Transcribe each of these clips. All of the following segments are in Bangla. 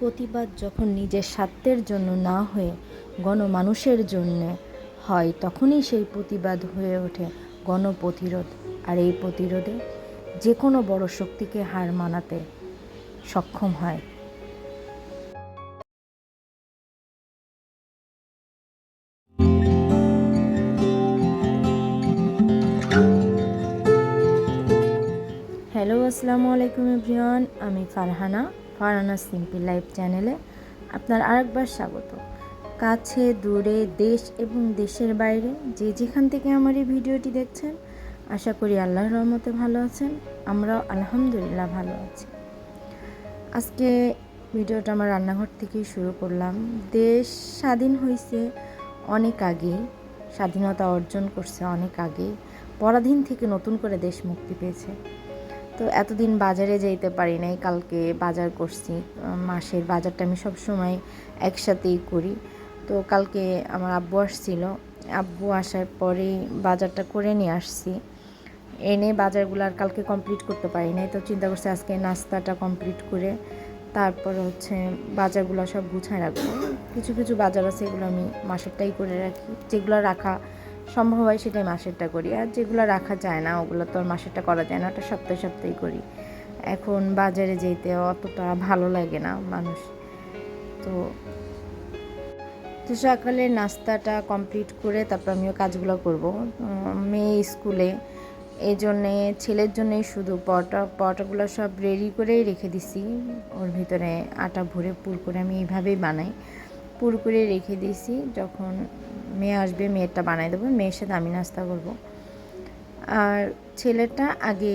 প্রতিবাদ যখন নিজের স্বার্থের জন্য না হয়ে গণমানুষের জন্যে হয়, তখনই সেই প্রতিবাদ হয়ে ওঠে গণপ্রতিরোধ। আর এই প্রতিরোধে যে কোনো বড় শক্তিকে হার মানাতে সক্ষম হয়। হ্যালো, আসসালামু আলাইকুম এভরিওয়ান, আমি ফারহানা। ফারহানা সিম্পি লাইভ চ্যানেলে আপনার আরেকবার স্বাগত। কাছে, দূরে, দেশ এবং দেশের বাইরে যে যেখান থেকে আমার এই ভিডিওটি দেখছেন, আশা করি আল্লাহর রহমতে ভালো আছেন, আমরাও আলহামদুলিল্লাহ ভালো আছি। আজকে ভিডিওটা আমার রান্নাঘর থেকেই শুরু করলাম। দেশ স্বাধীন হয়েছে অনেক আগে, স্বাধীনতা অর্জন করছে অনেক আগে, পরাধীন থেকে নতুন করে দেশ মুক্তি পেয়েছে। তো এতদিন বাজারে যেতে পারি নাই, কালকে বাজার করছি। মাসের বাজারটা আমি সব সময় একসাথেই করি। তো কালকে আমার আব্বু আসছিল। আব্বু আসার পরেই বাজারটা করে নিয়ে আসছি। এনে বাজারগুলো আর কালকে কমপ্লিট করতে পারি নাই। তো চিন্তা করছি আজকে নাস্তাটা কমপ্লিট করে তারপর হচ্ছে বাজারগুলো সব গুছায় রাখব। কিছু কিছু বাজার আছে এগুলো আমি মাসেরটাই করে রাখি। যেগুলো রাখা সম্ভব হয় সেটাই মাসেরটা করি। আর যেগুলো রাখা যায় না, ওগুলো তো আর মাসেরটা করা যায় না, ওটা সপ্তাহে সপ্তাহেই করি। এখন বাজারে যেতে অতটা ভালো লাগে না মানুষ। তো তো সকালে নাস্তাটা কমপ্লিট করে তারপর আমিও কাজগুলো করব। মেয়ে স্কুলে এই জন্যে ছেলের জন্যই শুধু পরোটা, পরোটাগুলো সব রেডি করেই রেখে দিছি। ওর ভিতরে আটা ভরে পুর করে আমি এইভাবেই বানাই। পুর করে রেখে দিয়েছি, যখন মেয়ে আসবে মেয়েটা বানাই দেবো, মেয়ের সাথে আমি নাস্তা করব। আর ছেলেটা আগে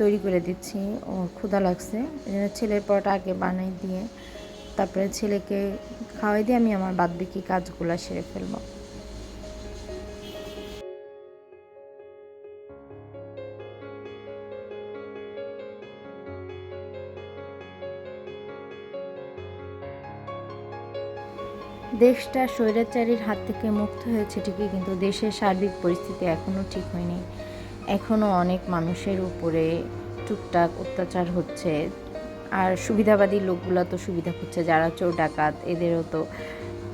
তৈরি করে দিচ্ছি, ও ক্ষুধা লাগছে জন্য ছেলের পরোটা আগে বানাই দিয়ে, তারপরে ছেলেকে খাওয়াই দিয়ে আমি আমার বাদ বাকি কাজগুলো সেরে ফেলব। দেশটা স্বৈরাচারীর হাত থেকে মুক্ত হয়েছে ঠিকই, কিন্তু দেশের সার্বিক পরিস্থিতি এখনও ঠিক হয়নি। এখনও অনেক মানুষের উপরে টুকটাক অত্যাচার হচ্ছে। আর সুবিধাবাদী লোকগুলো তো সুবিধা হচ্ছে যারা চোর, ডাকাত, এদেরও তো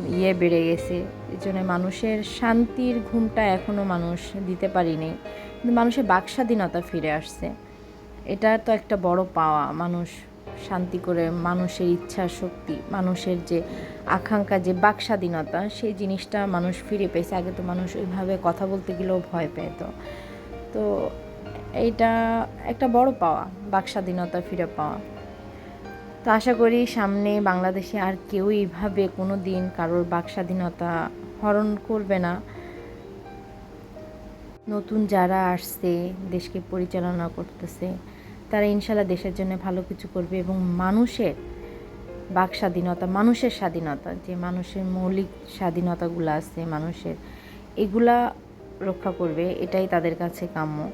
ইয়ে বেড়ে গেছে। এই জন্য মানুষের শান্তির ঘুমটা এখনও মানুষ দিতে পারিনি। কিন্তু মানুষের বাক স্বাধীনতা ফিরে আসছে। এটা তো একটা বড় পাওয়া। মানুষ শান্তি করে মানুষের ইচ্ছা শক্তি, মানুষের যে আকাঙ্ক্ষা, যে বাক স্বাধীনতা সেই জিনিসটা মানুষ ফিরে পেয়েছে। আগে তো মানুষ ওইভাবে কথা বলতে গেলেও ভয় পেত। তো এইটা একটা বড় পাওয়া বাক স্বাধীনতা ফিরে পাওয়া। তো আশা করি সামনে বাংলাদেশে আর কেউ এইভাবে কোনো দিন কারোর বাক স্বাধীনতা হরণ করবে না। নতুন যারা আসছে, দেশকে পরিচালনা করতেছে তারা ইনশাল্লাহ দেশের জন্য ভালো কিছু করবে এবং মানুষের বাক স্বাধীনতা, মানুষের স্বাধীনতা, যে মানুষের মৌলিক স্বাধীনতাগুলো আছে, মানুষের, এগুলা রক্ষা করবে, এটাই তাদের কাছে কাম্য।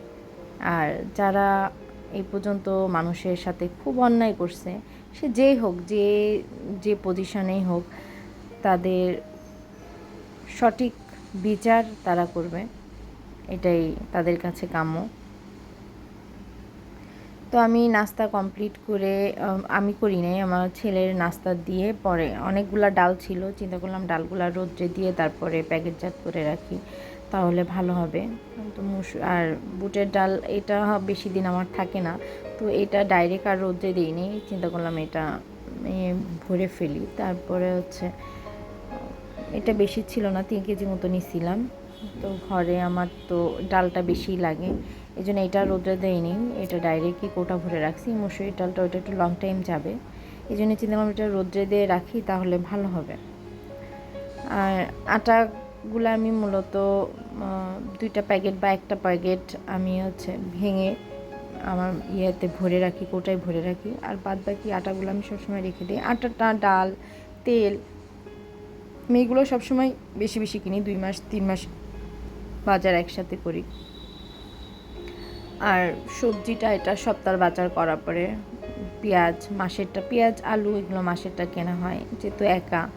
আর যারা এই পর্যন্ত মানুষের সাথে খুব অন্যায় করছে, সে যেই হোক, যে যে পজিশনেই হোক, তাদের সঠিক বিচার তারা করবে, এটাই তাদের কাছে কাম্য। তো আমি নাস্তা কমপ্লিট করে আমি করি নাই, আমার ছেলের নাস্তা দিয়ে পরে অনেকগুলা ডাল ছিল, চিন্তা করলাম ডালগুলা রোদ্রে দিয়ে তারপরে প্যাকেটজাত করে রাখি, তাহলে ভালো হবে। তো মুস, আর বুটের ডাল এটা বেশি দিন আমার থাকে না, তো এটা ডাইরেক্ট আর রোদ্রে দিইনি চিন্তা করলাম এটা ভরে ফেলি। তারপরে হচ্ছে, এটা বেশি ছিল না, তিন কেজি মতো নিছিলাম, তো ঘরে আমার তো ডালটা বেশি লাগে। এই জন্য এটা রোদ্রে দেয়নি এটা ডাইরেক্টই কোটা ভরে রাখছি। মসুরি ডালটা ওটা একটু লং টাইম যাবে। এই জন্য চিন্তা করলাম এটা রোদ্রে দিয়ে রাখি, তাহলে ভালো হবে। আর আটাগুলো আমি মূলত দুইটা প্যাকেট বা একটা প্যাকেট আমি হচ্ছে ভেঙে আমার ইয়েতে ভরে রাখি, কোটায় ভরে রাখি। আর বাদ বাকি আটাগুলো আমি সবসময় রেখে দিই। আটাটা ডাল, তেল, আমি এগুলো সবসময় বেশি বেশি কিনি, দুই মাস, তিন মাস বাজার একসাথে করি। আর সবজিটা এটা সপ্তাহ বাজার করার পরে পেঁয়াজ, মাসেরটা পেঁয়াজ, আলু এগুলো মাসেরটা কেনা হয়, যেহেতু একা।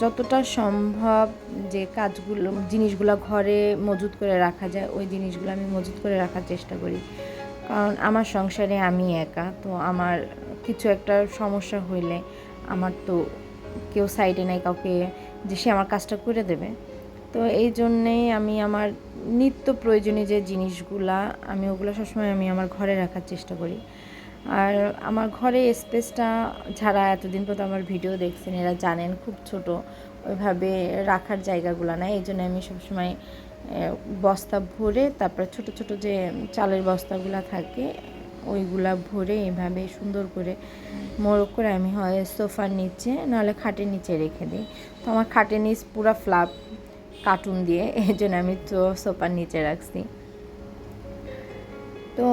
যতটা সম্ভব যে কাজগুলো, জিনিসগুলো ঘরে মজুত করে রাখা যায়, ওই জিনিসগুলো আমি মজুত করে রাখার চেষ্টা করি। কারণ আমার সংসারে আমি একা, তো আমার কিছু একটা সমস্যা হইলে আমার তো কেউ সাইডে নাই, কাউকে যে সে আমার কাজটা করে দেবে। তো এই জন্যেই আমি আমার নিত্য প্রয়োজনীয় যে জিনিসগুলা, আমি ওগুলো সবসময় আমি আমার ঘরে রাখার চেষ্টা করি। আর আমার ঘরে স্পেসটা যারা এতদিন পর আমার ভিডিও দেখছেন, এরা জানেন খুব ছোট, ওইভাবে রাখার জায়গাগুলো নাই। এই জন্য আমি সবসময় বস্তা ভরে, তারপরে ছোট ছোট যে চালের বস্তাগুলো থাকে, ওইগুলা ভরে এভাবে সুন্দর করে মোড়ক করে আমি হয় সোফার নিচে, নাহলে খাটের নিচে রেখে দিই। তো আমার খাটের নিচ পুরো ফ্লাপ কার্টুন দিয়ে, এই জন্য আমি তো সোফার নিচে রাখছি। তো,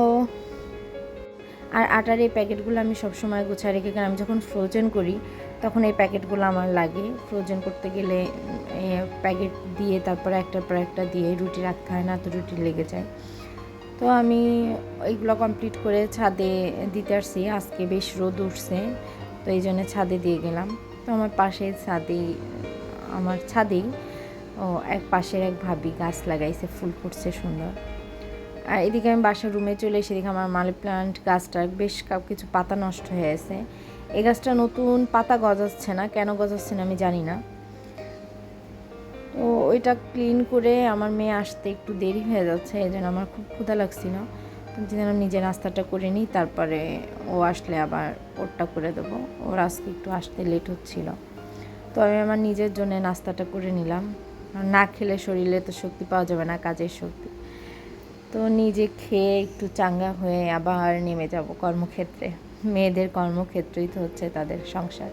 আর আটার এই প্যাকেটগুলো আমি সবসময় গোছায় রেখে, কারণ আমি যখন ফ্রোজেন করি, তখন এই প্যাকেটগুলো আমার লাগে। ফ্রোজেন করতে গেলে প্যাকেট দিয়ে তারপরে একটার পর একটা দিয়ে রুটি রাখতে হয় না, তো রুটি লেগে যায়। তো আমি এইগুলো কমপ্লিট করে ছাদে দিতে আসছি। আজকে বেশ রোদ উঠছে, তো এই জন্য ছাদে দিয়ে গেলাম। তো আমার পাশে ছাদেই, আমার ছাদেই ও, এক পাশের এক ভাবি গাছ লাগাইছে, ফুল ফুটছে সুন্দর। আর এদিকে আমি বাসার রুমে চলে এসে দেখি আমার মানি প্লান্ট গাছটার বেশ কিছু পাতা নষ্ট হয়ে গেছে এই গাছটা নতুন পাতা গজাচ্ছে না, কেন গজাচ্ছে না আমি জানি না। তো ওইটা ক্লিন করে আমার মেয়ে আসতে একটু দেরি হয়ে যাচ্ছে, এই জন্য আমার খুব ক্ষুধা লাগছিল। যেন নিজে নাস্তাটা করে নিই, তারপরে ও আসলে আবার ওরটা করে দেবো। ওর আজকে একটু আসতে লেট হচ্ছিল। তো আমি আমার নিজের জন্য নাস্তাটা করে নিলাম। না খেলে শরীরে তো শক্তি পাওয়া যাবে না, কাজের শক্তি। তো নিজে খেয়ে একটু চাঙ্গা হয়ে আবার নেমে যাব কর্মক্ষেত্রে। মেয়েদের কর্মক্ষেত্রেই তো হচ্ছে তাদের সংসার।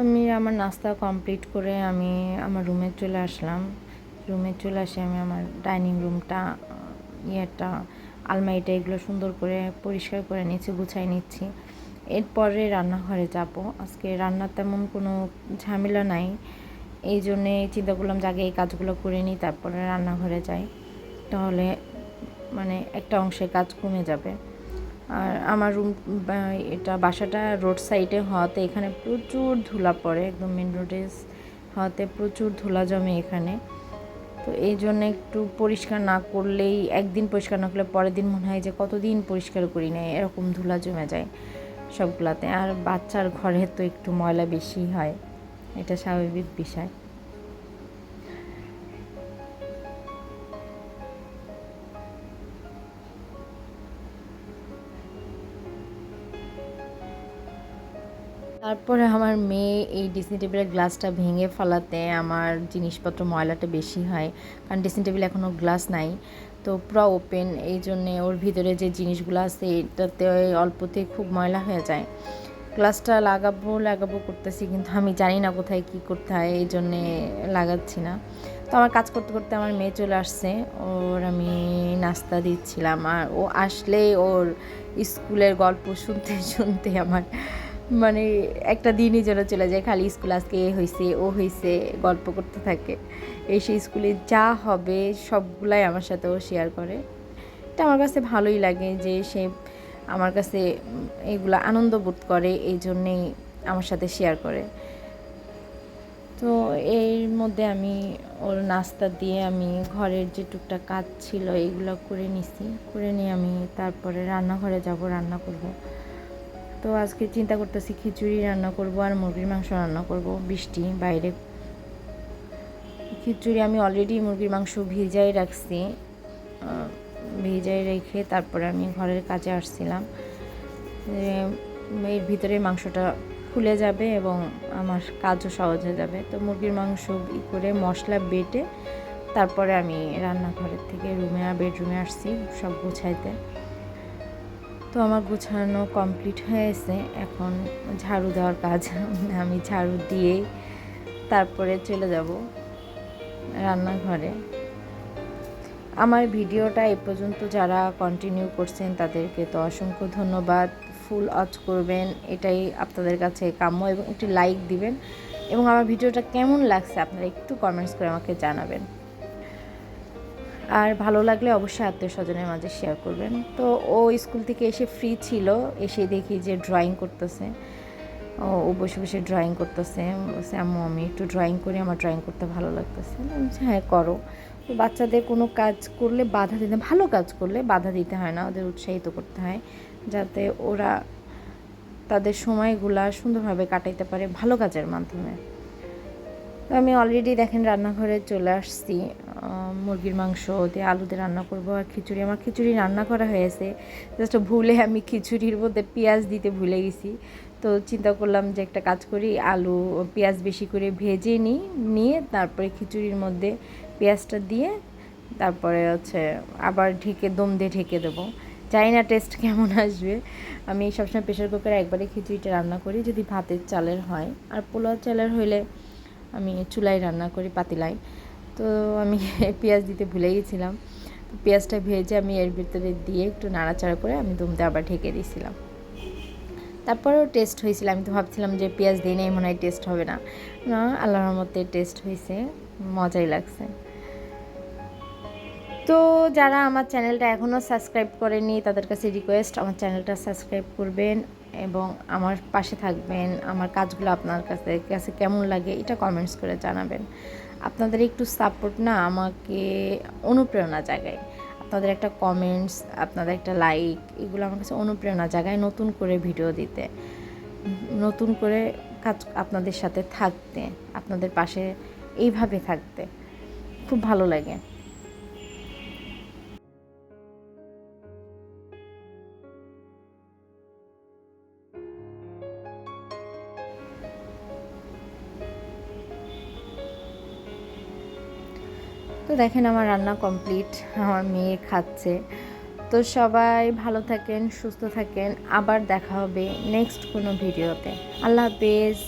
আমি আমার নাস্তা কমপ্লিট করে আমি আমার রুমে চলে আসলাম। রুমে চলে আসে আমি আমার ডাইনিং রুমটা, ইয়েটা আলমারিটা এগুলো সুন্দর করে পরিষ্কার করে নিচ্ছি গুছাই নিচ্ছি। এরপরে রান্নাঘরে যাব। আজকে রান্নার তেমন কোনো ঝামেলা নাই। এই জন্যে চিন্তা করলাম যে আগে এই কাজগুলো করে নিই, তারপরে রান্নাঘরে যাই। তাহলে মানে একটা অংশের কাজ কমে যাবে। আর আমার রুম এটা বাসাটা রোড সাইডে হওয়াতে এখানে প্রচুর ধুলা পড়ে, একদম মেন রোডে হওয়াতে প্রচুর ধুলা জমে এখানে। তো এই জন্য একটু পরিষ্কার না করলেই, একদিন পরিষ্কার না করলে পরের দিন মনে হয় যে কতদিন পরিষ্কার করি না এরকম ধুলা জমে যায় সবগুলাতে। আর বাচ্চার ঘরে তো একটু ময়লা বেশি হয়, এটা স্বাভাবিক বিষয়। তারপরে আমার মেয়ে এই ড্রেসিং টেবিলের গ্লাসটা ভেঙে ফেলাতে আমার জিনিসপত্র ময়লাটা বেশি হয়, কারণ ড্রেসিং টেবিলে এখনও গ্লাস নাই। তো পুরো ওপেন এই জন্যে ওর ভিতরে যে জিনিসগুলো আছে, এটাতে অল্পতে খুব ময়লা হয়ে যায়। গ্লাসটা লাগাবো লাগাবো করতেছি, কিন্তু আমি জানি না কোথায় কি করতে হয়, এই জন্যে লাগাচ্ছি না। তো আমার কাজ করতে করতে আমার মেয়ে চলে আসছে, ওর আমি নাস্তা দিচ্ছিলাম, আর ও আসলে ওর স্কুলের গল্প শুনতে শুনতে আমার মানে একটা দিনই যেন চলে যায়, খালি স্কুল আজকে এ হয়েছে ও হয়েছে গল্প করতে থাকে। এসে স্কুলে যা হবে সবগুলাই আমার সাথে ও শেয়ার করে। এটা আমার কাছে ভালোই লাগে যে সে আমার কাছে এগুলো আনন্দ বোধ করে, এই জন্যেই আমার সাথে শেয়ার করে। তো এর মধ্যে আমি ওর নাস্তা দিয়ে আমি ঘরের যে টুকটাক কাজ ছিল, এগুলো করে নিছি। করে নিয়ে আমি তারপরে রান্নাঘরে যাব, রান্না করব। তো আজকে চিন্তা করতেছি খিচুড়ি রান্না করব আর মুরগির মাংস রান্না করব, বৃষ্টি, বাইরে। খিচুড়ি আমি অলরেডি মুরগির মাংস ভিজাই রাখছি। ভিজাই রেখে তারপরে আমি ঘরের কাজে আসছিলাম। এর ভিতরে মাংসটা খুলে যাবে এবং আমার কাজও সহজ হয়ে যাবে। তো মুরগির মাংস করে মশলা বেটে তারপরে আমি রান্নাঘরের থেকে রুমে, বেডরুমে আসছি সব গুছাইতে। তো আমার গুছানো কমপ্লিট হয়েছে এখন ঝাড়ু দেওয়ার কাজ। আমি ঝাড়ু দিয়েই তারপরে চলে যাব রান্নাঘরে। আমার ভিডিওটা এ পর্যন্ত যারা কন্টিনিউ করছেন, তাদেরকে তো অসংখ্য ধন্যবাদ। ফুল ওয়াচ করবেন, এটাই আপনাদের কাছে কাম্য এবং একটি লাইক দিবেন। এবং আমার ভিডিওটা কেমন লাগছে, আপনারা একটু কমেন্টস করে আমাকে জানাবেন। আর ভালো লাগলে অবশ্যই আত্মীয় স্বজনের মাঝে শেয়ার করবেন। তো ও স্কুল থেকে এসে ফ্রি ছিল এসে দেখি যে ড্রয়িং করতেছে। ও বসে বসে ড্রয়িং করতেছে। বলছে আম্মু আমি একটু ড্রয়িং করি আমার ড্রয়িং করতে ভালো লাগতেছে। বলছি, হ্যাঁ করো। তো বাচ্চাদের কোনো কাজ করলে বাধা দিতে ভালো কাজ করলে বাধা দিতে হয় না ওদের উৎসাহিত করতে হয়। যাতে ওরা তাদের সময়গুলা সুন্দরভাবে কাটাইতে পারে ভালো কাজের মাধ্যমে। তো আমি অলরেডি দেখেন রান্নাঘরে চলে আসছি মুরগির মাংস, দিয়ে আলুতে রান্না করব আর খিচুড়ি। আমার খিচুড়ি রান্না করা হয়েছে জাস্ট ভুলে আমি খিচুড়ির মধ্যে পেঁয়াজ দিতে ভুলে গেছি। তো চিন্তা করলাম যে একটা কাজ করি, আলু পেঁয়াজ বেশি করে ভেজে নিই নিয়ে তারপরে খিচুড়ির মধ্যে পেঁয়াজটা দিয়ে তারপরে হচ্ছে আবার ঢেকে, দম দিয়ে ঢেকে দেবো। জানি না টেস্ট কেমন আসবে। আমি সবসময় প্রেশার কুকারে একবারে খিচুড়িটা রান্না করি, যদি ভাতের চালের হয়। আর পোলাও চালের হইলে আমি চুলায় রান্না করি পাতিলায়। তো আমি পেঁয়াজ দিতে ভুলে গেছিলাম। পেঁয়াজটা ভেজে আমি এর ভিতরে দিয়ে একটু নাড়াচাড়া করে আমি দমতে আবার ঢেকে দিয়েছিলাম। তারপরেও টেস্ট হয়েছিল। আমি তো ভাবছিলাম যে পেঁয়াজ দিয়ে নেই, মনে হয় টেস্ট হবে না। না, আল্লাহর মতে টেস্ট হয়েছে। মজাই লাগছে। তো যারা আমার চ্যানেলটা এখনও সাবস্ক্রাইব করেনি তাদের কাছে রিকোয়েস্ট আমার চ্যানেলটা সাবস্ক্রাইব করবেন। এবং আমার পাশে থাকবেন, আমার কাজগুলো আপনার কাছে কাছে কেমন লাগে এটা কমেন্টস করে জানাবেন। আপনাদের একটু সাপোর্ট না আমাকে অনুপ্রেরণা জাগায়। আপনাদের একটা কমেন্টস আপনাদের একটা লাইক এগুলো আমার কাছে অনুপ্রেরণা জাগায় নতুন করে ভিডিও দিতে। নতুন করে কাজ আপনাদের সাথে থাকতে, আপনাদের পাশে এইভাবে থাকতে। খুব ভালো লাগে। তো দেখেন আমার রান্না কমপ্লিট, আমার মেয়ে খাচ্ছে। তো সবাই ভালো থাকেন, সুস্থ থাকেন। আবার দেখা হবে নেক্সট কোনো ভিডিওতে। আল্লাহ হাফেজ।